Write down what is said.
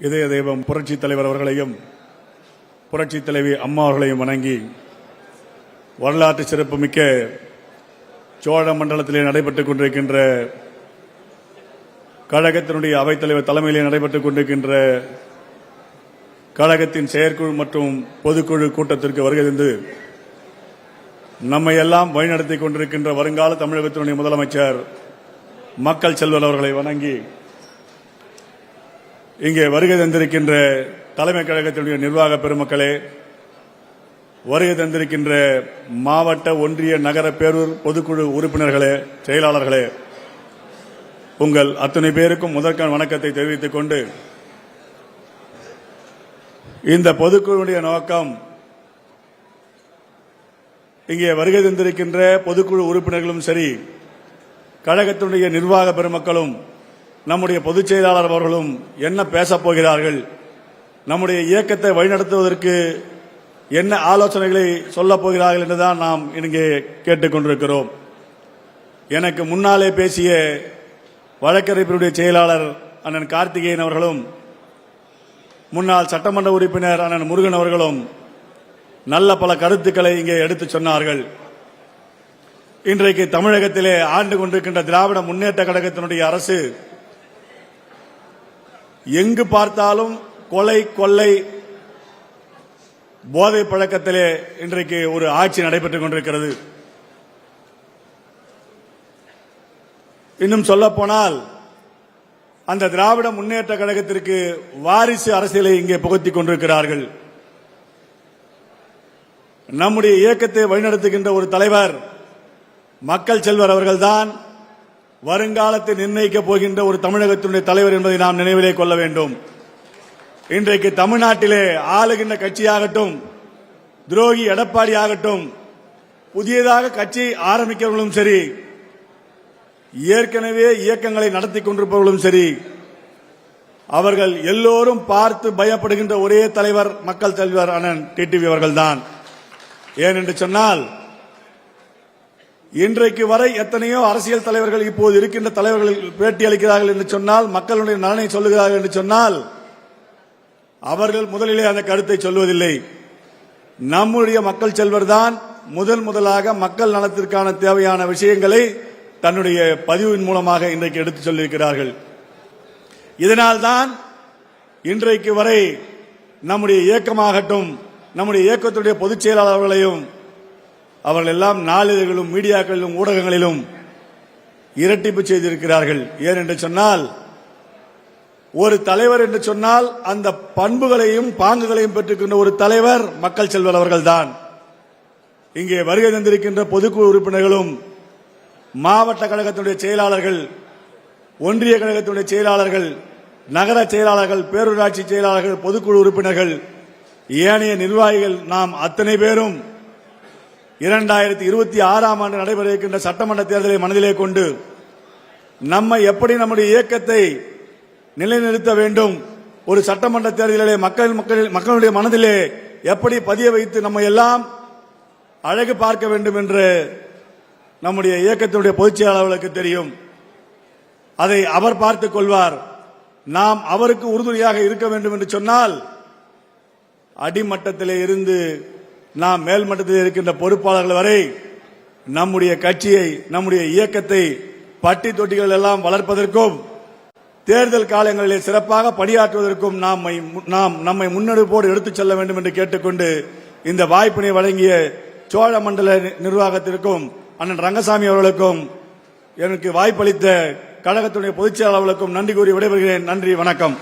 இதய தெய்வம் புரட்சி தலைவர் அவர்களையும் புரட்சி தலைவி அம்மா அவர்களையும் வணங்கி வரலாற்று சிறப்புமிக்க சோழ மண்டலத்திலே நடைபெற்றுக் கொண்டிருக்கின்ற கழகத்தினுடைய அவைத்தலைவர் தலைமையிலே நடைபெற்றுக் கொண்டிருக்கின்ற கழகத்தின் செயற்குழு மற்றும் பொதுக்குழு கூட்டத்திற்கு வருகை நம்மை எல்லாம் வழிநடத்திக் கொண்டிருக்கின்ற வருங்கால தமிழகத்தினுடைய முதலமைச்சர் மக்கள் செல்வர் அவர்களை வணங்கி இங்கே வருகை தந்திருக்கின்ற தலைமை கழகத்தினுடைய நிர்வாக பெருமக்களே வருகை தந்திருக்கின்ற மாவட்ட ஒன்றிய நகர பேரூர் பொதுக்குழு உறுப்பினர்களே செயலாளர்களே உங்கள் அத்தனை பேருக்கும் முதற்கான வணக்கத்தை தெரிவித்துக் கொண்டு இந்த பொதுக்குழுவுடைய நோக்கம் இங்கே வருகை தந்திருக்கின்ற பொதுக்குழு உறுப்பினர்களும் சரி கழகத்தினுடைய நிர்வாக பெருமக்களும் நம்முடைய பொதுச் செயலாளர் அவர்களும் என்ன பேசப் போகிறார்கள்? நம்முடைய இயக்கத்தை வழிநடத்துவதற்கு என்ன ஆலோசனைகளை சொல்லப் போகிறார்கள் என்றுதான் நாம் இங்கே கேட்டுக்கொண்டிருக்கிறோம் எனக்கு முன்னாலே பேசிய வழக்கறிஞருடைய செயலாளர் அண்ணன் கார்த்திகேயன் அவர்களும் முன்னாள் சட்டமன்ற உறுப்பினர் அண்ணன் முருகன் அவர்களும் நல்ல பல கருத்துக்களை இங்கே எடுத்துச் சொன்னார்கள். இன்றைக்கு தமிழகத்திலே ஆண்டு கொண்டிருக்கின்ற திராவிட முன்னேற்ற கழகத்தினுடைய அரசு எங்கு பார்த்தாலும் கொலை கொள்ளை போதை பழக்கத்திலே இன்றைக்கு ஒரு ஆட்சி நடைபெற்றுக் கொண்டிருக்கிறது. இன்னும் சொல்ல போனால் அந்த திராவிட முன்னேற்ற கழகத்திற்கு வாரிசு அரசியலை இங்கே புகுத்திக் கொண்டிருக்கிறார்கள். நம்முடைய இயக்கத்தை வழிநடத்துகின்ற ஒரு தலைவர் மக்கள் செல்வர் அவர்கள்தான் வருங்காலத்தை நிர்ணயிக்கப் போகின்ற ஒரு தமிழகத்தினுடைய தலைவர் என்பதை நாம் நினைவிலே கொள்ள வேண்டும். இன்றைக்கு தமிழ்நாட்டிலே ஆளுகின்ற கட்சியாகட்டும் துரோகி எடப்பாடி ஆகட்டும் புதியதாக கட்சி ஆரம்பிக்கிறவர்களும் சரி ஏற்கனவே இயக்கங்களை நடத்தி கொண்டிருப்பவர்களும் சரி அவர்கள் எல்லோரும் பார்த்து பயப்படுகின்ற ஒரே தலைவர் மக்கள் தலைவர் அண்ணன் டிடிவி அவர்கள்தான். ஏனென்று சொன்னால் இன்றைக்கு வரை எத்தனையோ அரசியல் தலைவர்கள் இப்போது இருக்கின்ற தலைவர்கள் பேட்டி அளிக்கிறார்கள் என்று சொன்னால் மக்களுடைய நலனை சொல்லுகிறார்கள் என்று சொன்னால் அவர்கள் முதலிலே அந்த கருத்தை சொல்வதில்லை நம்முடைய மக்கள் செல்வர் தான் முதன் முதலாக மக்கள் நலத்திற்கான தேவையான விஷயங்களை தன்னுடைய பதிவின் மூலமாக இன்றைக்கு எடுத்துச் சொல்லியிருக்கிறார்கள். இதனால்தான் இன்றைக்கு வரை நம்முடைய இயக்கமாகட்டும் நம்முடைய இயக்கத்துடைய பொதுச் செயலாளர்களையும் அவர்கள் எல்லாம் நாளிதழ்களும் மீடியாக்களிலும் ஊடகங்களிலும் இரட்டிப்பு செய்திருக்கிறார்கள். ஏன் என்று சொன்னால் ஒரு தலைவர் என்று சொன்னால் அந்த பண்புகளையும் பாங்குகளையும் பெற்றுக்கின்ற ஒரு தலைவர் மக்கள் செல்வர் அவர்கள்தான். இங்கே வருகை தந்திருக்கின்ற பொதுக்குழு உறுப்பினர்களும் மாவட்ட கழகத்தினுடைய செயலாளர்கள் ஒன்றிய கழகத்தினுடைய செயலாளர்கள் நகர செயலாளர்கள் பேரூராட்சி செயலாளர்கள் பொதுக்குழு உறுப்பினர்கள் ஏனைய நிர்வாகிகள் நாம் அத்தனை பேரும் இரண்டாயிரத்தி இருபத்தி ஆறாம் ஆண்டு நடைபெற இருக்கின்ற சட்டமன்ற தேர்தலை மனதிலே கொண்டு நம்மை எப்படி நம்முடைய இயக்கத்தை நிலைநிறுத்த வேண்டும்? ஒரு சட்டமன்ற தேர்தலிலே மக்கள் மக்கள் மக்களுடைய மனதிலே எப்படி பதிய வைத்து நம்ம எல்லாம் அழகு பார்க்க வேண்டும் என்று நம்முடைய இயக்கத்தினுடைய பொதுச் செயலாளர்களுக்கு தெரியும். அதை அவர் பார்த்துக் கொள்வார். நாம் அவருக்கு உறுதுணையாக இருக்க வேண்டும் என்று சொன்னால் அடிமட்டத்திலே இருந்து நாம் மேல் மட்டத்தில் இருக்கின்ற பொறுப்பாளர்கள் வரை நம்முடைய கட்சியை நம்முடைய இயக்கத்தை பட்டி தொட்டிகள் எல்லாம் வளர்ப்பதற்கும் தேர்தல் காலங்களிலே சிறப்பாக பணியாற்றுவதற்கும் நாம் நாம் நம்மை முன்னெடுப்போடு எடுத்துச் செல்ல வேண்டும் என்று கேட்டுக்கொண்டு இந்த வாய்ப்பினை வழங்கிய சோழ மண்டல நிர்வாகத்திற்கும் அண்ணன் ரங்கசாமி அவர்களுக்கும் எனக்கு வாய்ப்பளித்த கழகத்துடைய பொதுச் செயலாளர்களுக்கும் நன்றி கூறி விடைபெறுகிறேன். நன்றி வணக்கம்.